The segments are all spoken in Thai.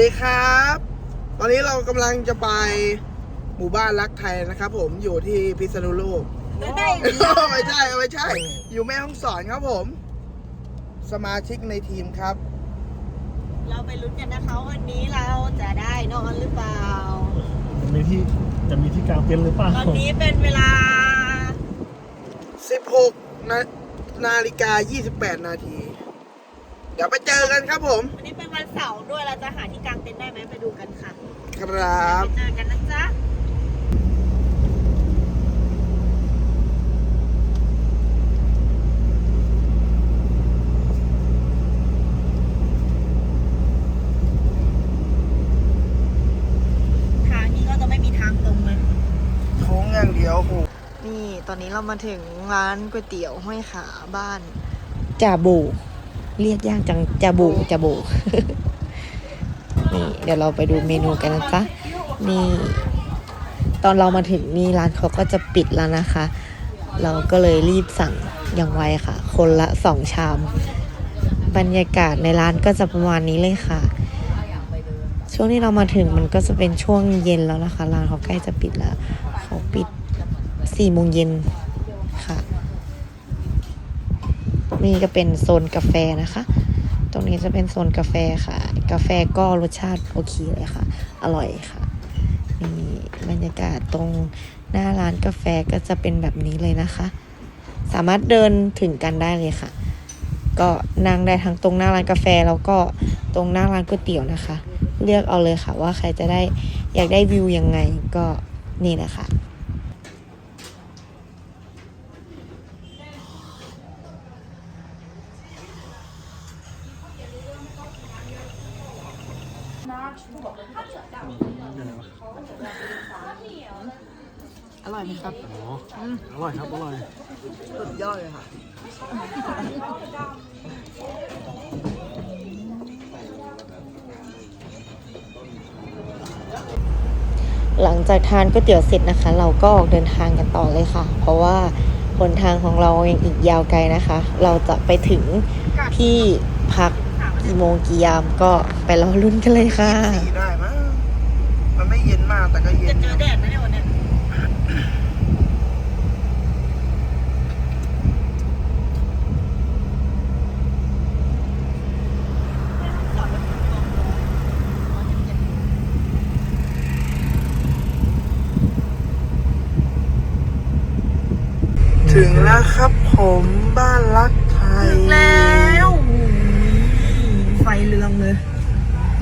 วัสดีครับ ตอนนี้เรากำลังจะไปหมู่บ้านรักไทยนะครับผมอยู่ที่พิษณุโลกไม่ได้ไม่ใช่ไม่ใช่ อยู่แม่ห้องสอนครับผม สมาชิกในทีมครับ เราไปลุ้นกันนะคะวันนี้เราจะได้นอนหรือเปล่า มีที่จะมีที่กลางเต็นท์หรือเปล่าตอนนี้เป็นเวลา 16นานาฬิกา 28 นาทีเดี๋ยวไปเจอกันครับผม วันนี้เป็นวันเสาร์ด้วยเราจะหาที่กางเต็นท์ได้ไหมไปดูกันค่ะครับ ไปเจอกันนะจ๊ะทางนี้ก็จะไม่มีทางตรงเลยโค้งอย่างเดียวโอ้โหนี่ตอนนี้เรามาถึงร้านก๋วยเตี๋ยวห้อยขาบ้านจาบู เรียกยากจังจาบูจาบูนี่เดี๋ยวเราไปดูเมนูกันนะจ๊ะนี่ตอนเรามาถึงนี่ร้านเขาก็จะปิดแล้วนะคะ เราก็เลยรีบสั่งอย่างไวค่ะ คนละสองชาม บรรยากาศในร้านก็จะประมาณนี้เลยค่ะ ช่วงที่เรามาถึงมันก็จะเป็นช่วงเย็นแล้วนะคะ ร้านเขาใกล้จะปิดแล้ว เขาปิดสี่โมงเย็นค่ะ นี่ก็เป็นโซนกาแฟนะคะ ตรงนี้จะเป็นโซนกาแฟค่ะ กาแฟก็รสชาติโอเคเลยค่ะ อร่อยค่ะนี่บรรยากาศตรงหน้าร้านกาแฟก็จะเป็นแบบนี้เลยนะคะ สามารถเดินถึงกันได้เลยค่ะ ก็นั่งได้ทั้งตรงหน้าร้านกาแฟแล้วก็ตรงหน้าร้านก๋วยเตี๋ยวนะคะ เลือกเอาเลยค่ะว่าใครจะได้อยากได้วิวยังไงก็นี่นะคะ อร่อยไหมครับ อ๋ออ ร่อยครับ อร่อย สุดยอดเลยค่ะ หลังจากทานก๋วยเตี๋ยวเสร็จนะคะ เราก็ออกเดินทางกันต่อเลยค่ะ เพราะว่าหนทางของเรายังอีกยาวไกลนะคะ เราจะไปถึงที่พักกี่โมงกี่ยามก็ไปรอรุ่นกันเลยค่ะ สี่ได้มั้งมันไม่เย็นมากแต่ก็เย็จะนเจอแดดไหมเนี่ยวันเนี้ย ถึง แล้วครับผมบ้านรักไทย ถึงแล้วไฟเรืองเลย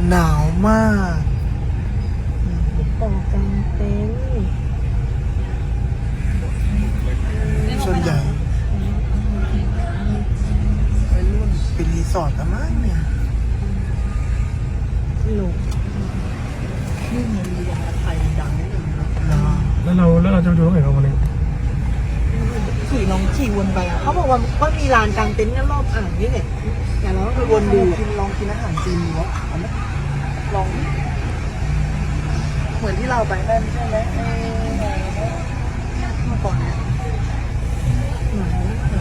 หนาวมากต่อกันเต็นส่วนใหญ่วัยรุ่นเป็นรีสอร์ทแล้วมั้งเนี่ยหลงแล้วเราแล้วเราจะไปดูตรงไหนกันวันนี้ ขี่ลองขี่วนไปอะเขาบอกว่าก็มีลานกางเต็นท์รอบอ่างนี่แหละแต่เราก็ไปวนดูกินลองกินอาหารจีนดูวะเอาไหมลองดิเหมือนที่เราไปนั่นใช่ไหมเมื่อก่อนเนี่ย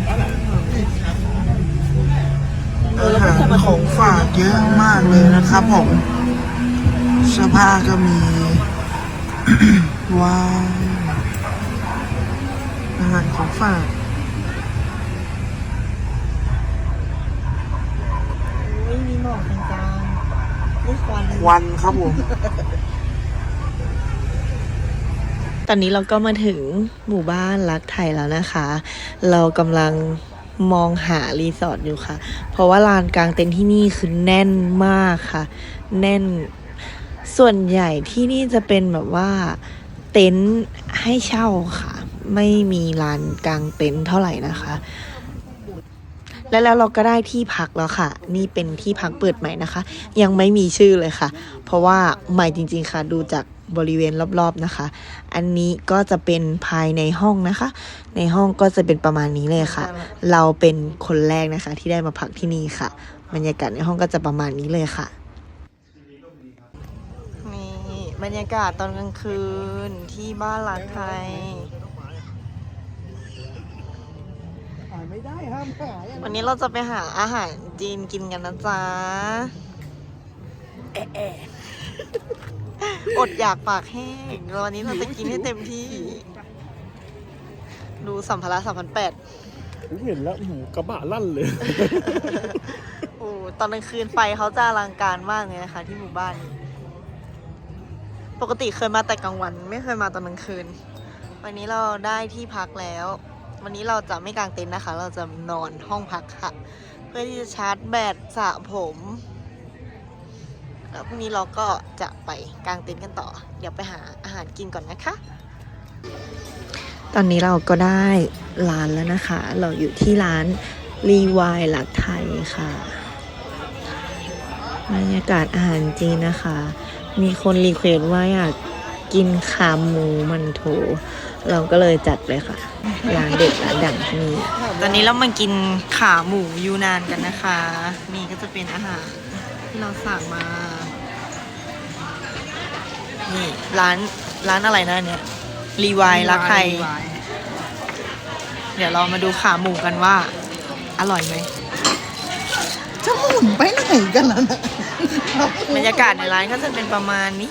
อาหารของฝากเยอะมากเลยนะครับผมเสื้อผ้าก็มีว้าว อาหารของฝากไม่มีหมอกจางๆนี่ควันควันครับผม ตอนนี้เราก็มาถึงหมู่บ้านรักไทยแล้วนะคะ เรากำลังมองหารีสอร์ทอยู่ค่ะ เพราะว่าลานกลางเต็นท์ที่นี่คือแน่นมากค่ะ แน่น ส่วนใหญ่ที่นี่จะเป็นแบบว่า เต็นท์ให้เช่าค่ะ ไม่มีลานกลางเต็นท์เท่าไหร่นะคะ และแล้วเราก็ได้ที่พักแล้วค่ะ นี่เป็นที่พักเปิดใหม่นะคะ ยังไม่มีชื่อเลยค่ะ เพราะว่าใหม่จริง ๆค่ะดูจากบริเวณรอบๆนะคะ อันนี้ก็จะเป็นภายในห้องนะคะ ในห้องก็จะเป็นประมาณนี้เลยค่ะ เราเป็นคนแรกนะคะ ที่ได้มาพักที่นี่ค่ะ บรรยากาศในห้องก็จะประมาณนี้เลยค่ะ นี่บรรยากาศตอนกลางคืนที่บ้านรักไทย ไม่ได้ห้ามหาอย่างวันนี้เราจะไปหาอาหารจีนกินกันนะจ๊ะแอะแอะอดอยากปากแห้งแล้ววันนี้เราจะกินให้เต็มที่ ดูสัมภาระสามพันแปดผมเห็นแล้วหูกระบะลั่นเลย โอ้ตอนกลางคืนไฟเขาจะอลังการมากเลยนะคะ ที่หมู่บ้านนี้ปกติเคยมาแต่กลางวัน ไม่เคยมาตอนกลางคืน วันนี้เราได้ที่พักแล้ว วันนี้เราจะไม่กางเต็นท์นะคะ เราจะนอนห้องพักค่ะ เพื่อที่จะชาร์จแบตสระผม แล้วพรุ่งนี้เราก็จะไปกางเต็นท์กันต่อ เดี๋ยวไปหาอาหารกินก่อนนะคะ ตอนนี้เราก็ได้ร้านแล้วนะคะ เราอยู่ที่ร้านรีวายหลักไทยค่ะบรรยากาศอาหารจีนนะคะ มีคนรีเควสว่าอยากกินขาหมูมันโถ เราก็เลยจัดเลยค่ะ ร้านเด็ดร้านดังที่นี่ตอนนี้เรามากินขาหมูยูนานกันนะคะ นี่ก็จะเป็นอาหารที่เราสั่งมา นี่ร้านร้านอะไรนะเนี่ยรีวายรักไทย เดี๋ยวเรามาดูขาหมูกันว่า อร่อยไหมจะหมุนไปไหนกันแล้วนะบรรยากาศในร้านก็จะเป็นประมาณนี้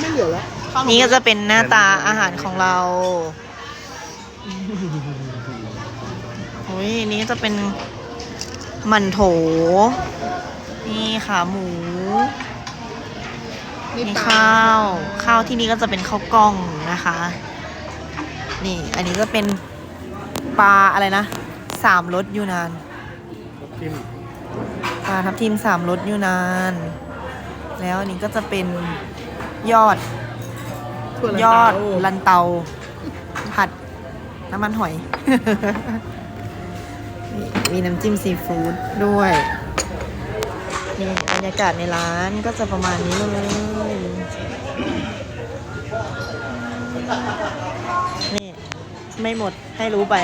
ไม่เหลือแล้ว นี่ก็จะเป็นหน้าตาอาหารของเรา โอ้ยนี่ก็จะเป็นหมันโถ นี่ขาหมู นี่นี่ปลาข้าว ข้าวที่นี่ก็จะเป็นข้าวกล้องนะคะ นี่ อันนี้ก็เป็นปลาอะไรนะสามรสยูนานกินปลาทับทิมสามรสยูนาน แล้วอันนี้ก็จะเป็นยอดถั่วลันยอดเตาลันเตาผัด น้ำมันหอยนี่มีน้ำจิ้มซีฟู้ดด้วยนี่บรรยากาศในร้านก็จะประมาณนี้เลยนี่ ไม่หมดให้รู้ไป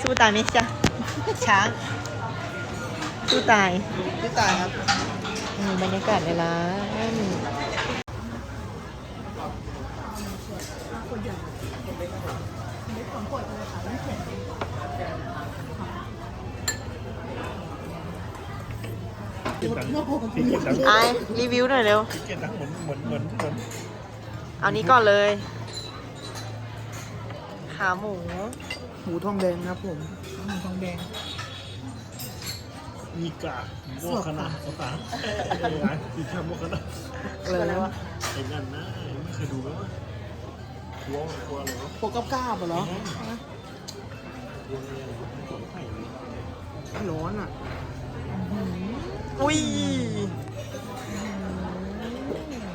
สู้ตายไหมจ๊ะช้างสู้ตายพี่ตายครับอืมบรรยากาศในร้านกิน ดังพี่กินดังไอรีวิวหน่อยเร็ว พี่กินดังเหมือนเหมือนเหมือนเหมือนเอานี้ก่อนเลย ขาหมู หมูทองแดงครับผมหมูทองแดง มีกากโมกขนาดเขาตาไอ้ร้านกินแค่โมกขนาดอะไรวะไอ้นั่นนะไม่เคยดูแล้ว วะกลัวกลัวอะไรวะโปกกับก้าบเหรอกลัวอะไรอะไม่สนใจเลยร้อนอะอุ้ย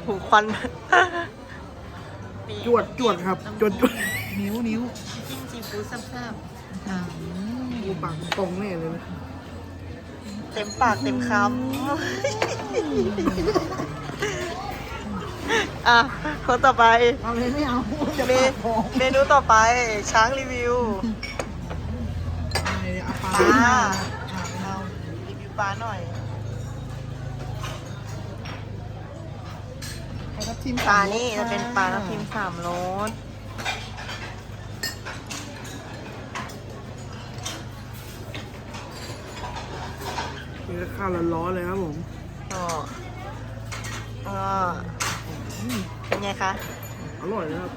หูควัน จวดจวดครับจวดจวดนิ้วนิ้วจิ้มซีฟู้ดแซ่บกูปากตรงแน่เลยนะๆเต็มปากเต็มคำ อะคนต่อไปเอาเลยไม่เอาจะเมปากคอเมนูต่อไป ช้างรีวิวเอาปลาปลา อะเอารีวิวปลาหน่อย เอาทับทิมปลานี่จะเป็นปลาทับทิมสามรสนี่ก็ข้าวร้อนๆเลยครับผมอ๋ออ๋อ เป็นไงคะ อร่อยนะครับ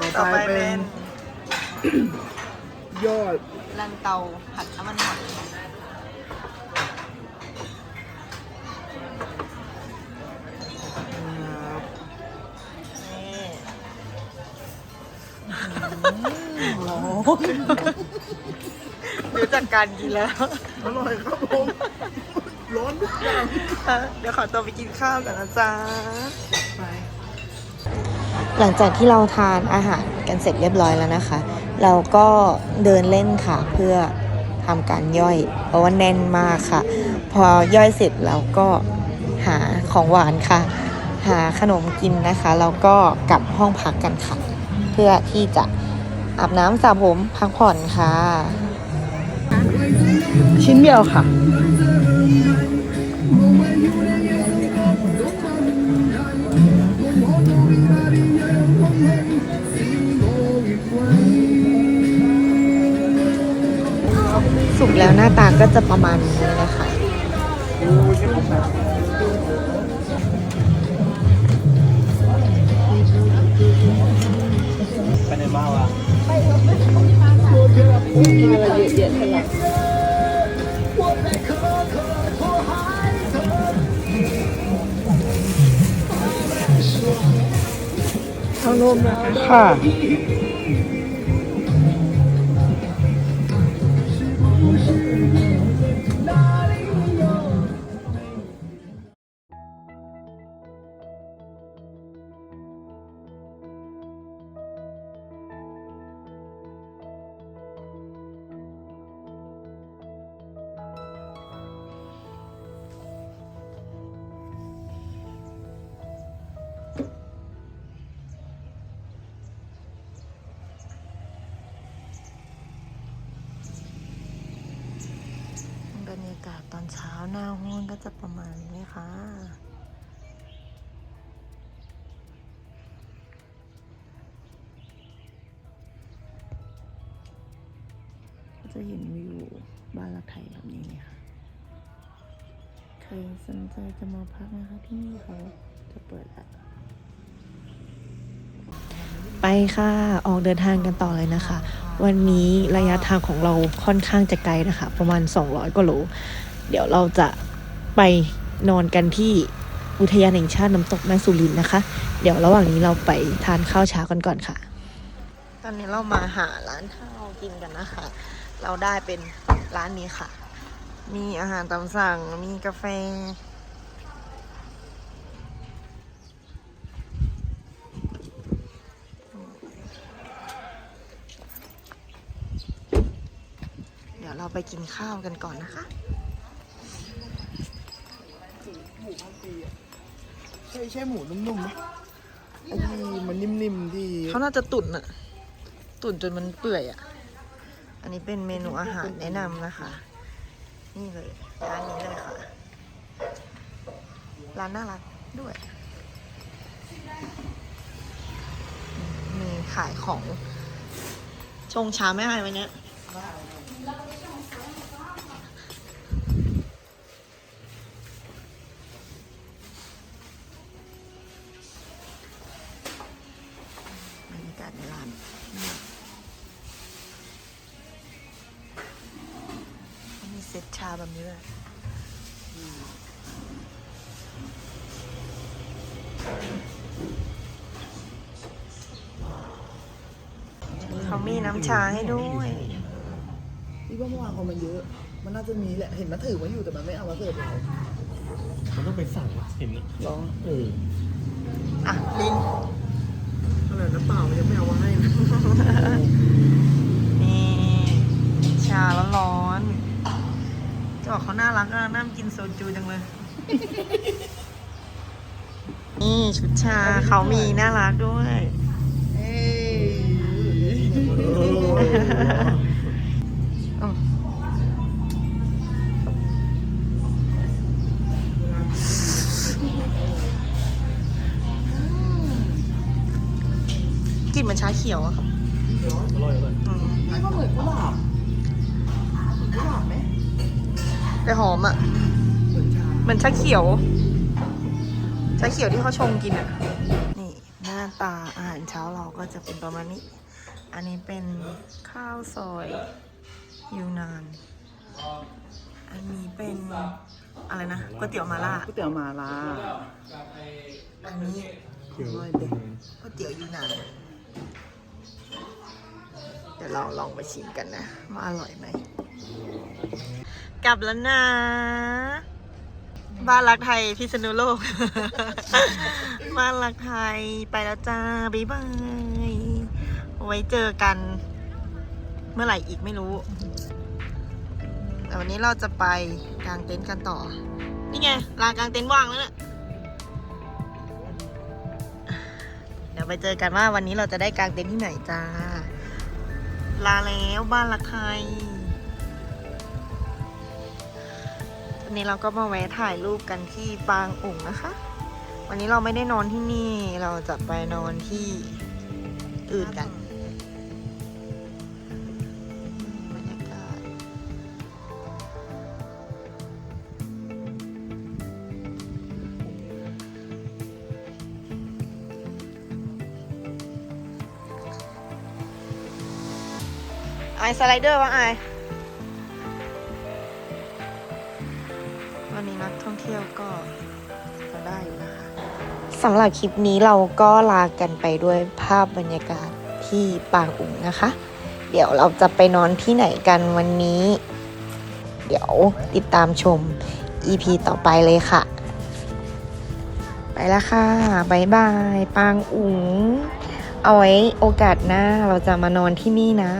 ต่ต่ออไปไปเป็เป็นนยอดลันเตาผัดน้ำมันหอยครับนี่ร้อนดูจากการกินแล้ว อร่อยครับผม ร้อนทุกอย่างเดี๋ยวขอตัวไปกินข้าวก่อนนะจ๊ะไปหลังจากที่เราทานอาหารกันเสร็จเรียบร้อยแล้วนะคะ เราก็เดินเล่นค่ะเพื่อทำการย่อย เพราะว่าแน่นมากค่ะ พอย่อยเสร็จเราก็หาของหวานค่ะ หาขนมกินนะคะ แล้วก็กลับห้องพักกันค่ะ เพื่อที่จะอาบน้ำสระผมพักผ่อนค่ะ ชิ้นเดียวค่ะ แล้วน้าตาก็จะประมาณนี้นะคะไปไหนมาวะค่ะ หน้าห้องก็จะประมาณนี้ค่ะ ก็จะเห็นวิวบ้านรักไทยแบบนี้เลยค่ะ ใครสนใจจะมาพักนะคะที่นี่เขาจะเปิดแล้วไปค่ะ ออกเดินทางกันต่อเลยนะคะ วันนี้ระยะทางของเราค่อนข้างจะไกลนะคะ ประมาณ 200กว่าโล เดี๋ยวเราจะไปนอนกันที่อุทยานแห่งชาติน้ำตกแม่สุรินนะคะ เดี๋ยวระหว่างนี้เราไปทานข้าวเช้ากันก่อนค่ะ ตอนนี้เรามาหาร้านข้าวกินกันนะคะ เราได้เป็นร้านนี้ค่ะ มีอาหารตามสั่ง มีกาแฟเดี๋ยวเราไปกินข้าวกันก่อนนะคะ ใช่ใช่หมูนุ่มๆไหมไอ้ที่มันนิ่มๆที่เขาน่าจะตุ๋นอะตุ๋นจนมันเปื่อยอะอันนี้เป็นเมนูอาหารแนะนำนะคะ นี่เลยร้านนี้เลยค่ะ ร้านน่ารักด้วย มีขายของชงชาไม่ให้วันเนี้ย มีน้ำชาให้ด้วยที่ว่าเมื่อวานคนมันเยอะ มันน่าจะมีแหละ เห็นมันถือไว้อยู่แต่มันไม่เอามาเสิร์ฟเรามันต้องไปสั่งวะเห็นลองเอออะลินขนาดน้ำเปล่ามันยังไม่เอามาให้นะนี่ชาแล้วร้อนๆจะบอกเขาน่ารักอะน่ากินโซจูจังเลย นี่ชุดชาเขามีน่ารักด้วย ขียวอะค่ะอร่อยเลยอืมนี่ก็เหมือนกุหลาบเหมือนกุหลาบไหมแต่หอมอะเหมือนชาเหมือนชาเขียวชาเขียวที่เขาชงกินอะนี่หน้าตาอาหารเช้าเราก็จะเป็นประมาณนี้ อันนี้เป็นข้าวซอยยูนาน อันนี้เป็นอะไรนะก๋วยเตี๋ยวมาล่าก๋วยเตี๋ยวมาลาอันนี้เดี๋ยวอร่อยเด็ดก๋วยเตี๋ยวยูนานเดี๋ยวเราลองไปชิมกันนะ ว่าอร่อยไหม กลับแล้วนะ บ้านรักไทยพิษณุโลก บ้านรักไทยไปแล้วจ้า บ๊ายบาย ไว้เจอกันเมื่อไหร่อีกไม่รู้ แต่วันนี้เราจะไปกางเต็นท์กันต่อ นี่ไงลานกางเต็นท์ว่างแล้วเนี่ยเดี๋ยวไปเจอกันว่าวันนี้เราจะได้กางเต็นท์ที่ไหนจ้า ลาแล้วบ้านละไทยตอนนี้เราก็มาแวะถ่ายรูปกันที่ปางอุ่งนะคะ วันนี้เราไม่ได้นอนที่นี่ เราจะไปนอนที่อื่นกัน ไอสไลเดอร์วะไอวันนี้นักท่องเที่ยวก็มาได้อยู่นะคะสำหรับคลิปนี้เราก็ลากันไปด้วยภาพบรรยากาศที่ปางอุ๋งนะคะ เดี๋ยวเราจะไปนอนที่ไหนกันวันนี้ เดี๋ยวติดตามชม EP ต่อไปเลยค่ะ ไปแล้วค่ะบายบายปางอุ๋งเอาไว้โอกาสหน้าเราจะมานอนที่นี่นะ